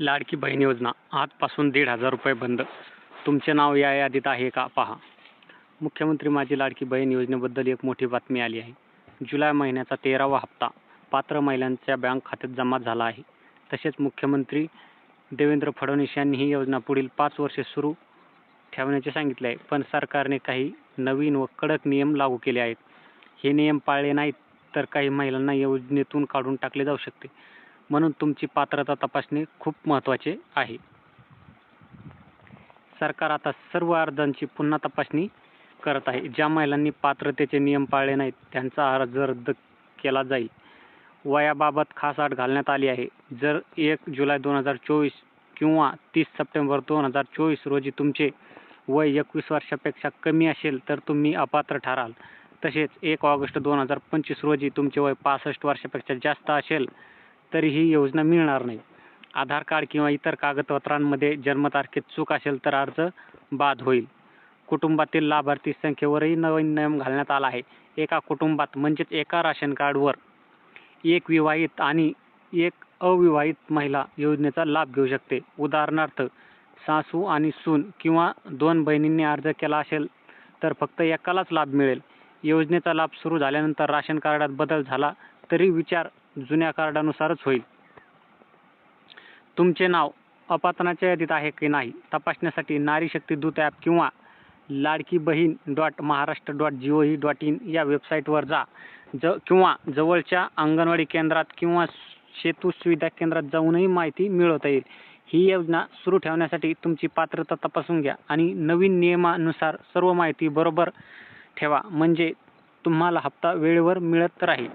लाडकी बहीण योजना. आजपासून दीड हजार रुपये बंद. तुमचे नाव या यादीत आहे का? पहा. मुख्यमंत्री माझी लाडकी बहीण योजनेबद्दल एक मोठी बातमी आली आहे. जुलै महिन्याचा तेरावा हप्ता पात्र महिलांच्या बँक खात्यात जमा झाला आहे. तसेच मुख्यमंत्री देवेंद्र फडणवीस यांनी ही योजना पुढील पाच वर्षे सुरू ठेवण्याचे सांगितले आहे. पण सरकारने काही नवीन व कडक नियम लागू केले आहेत. हे नियम पाळले नाहीत तर काही महिलांना योजनेतून काढून टाकले जाऊ शकते. म्हणून तुमची पात्रता तपासणे खूप महत्त्वाचे आहे. सरकार आता सर्व अर्जांची पुन्हा तपासणी करत आहे. ज्या महिलांनी पात्रतेचे नियम पाळले नाहीत त्यांचा अर्ज रद्द केला जाईल वयाबाबत खास अट घालण्यात आली आहे. जर एक जुलै दोन हजार चोवीस किंवा तीस सप्टेंबर दोन हजार चोवीस रोजी तुमचे वय एकवीस वर्षापेक्षा कमी असेल तर तुम्ही अपात्र ठराल. तसेच एक ऑगस्ट दोन हजार पंचवीस रोजी तुमचे वय पासष्ट वर्षापेक्षा जास्त असेल तरी ही योजना मिळणार नाही. आधार कार्ड किंवा इतर कागदपत्रांमध्ये जन्मतारखेत चूक असेल तर अर्ज बाद होईल. कुटुंबातील लाभार्थी संख्येवरही नवीन नियम घालण्यात आला आहे. एका कुटुंबात म्हणजेच एका राशन कार्डवर एक विवाहित आणि एक अविवाहित महिला योजनेचा लाभ घेऊ शकते. उदाहरणार्थ सासू आणि सून किंवा दोन बहिणींनी अर्ज केला असेल तर फक्त एकालाच लाभ मिळेल. योजनेचा लाभ सुरू झाल्यानंतर राशन कार्डात बदल झाला तरी विचार जुन्या कार्डानुसारच होईल. तुमचे नाव अपात्रनाच्या यादीत आहे की नाही तपासण्यासाठी नारी शक्ती दूत ॲप किंवा Ladki Bahin dot Maharashtra dot G O V dot in या वेबसाईटवर जा. ज किंवा जवळच्या अंगणवाडी केंद्रात किंवा सेतू सुविधा केंद्रात जाऊनही माहिती मिळवता येईल. ही योजना सुरू ठेवण्यासाठी तुमची पात्रता तपासून घ्या आणि नवीन नियमानुसार सर्व माहिती बरोबर ठेवा. म्हणजे तुम्हाला हप्ता वेळेवर मिळत राहील.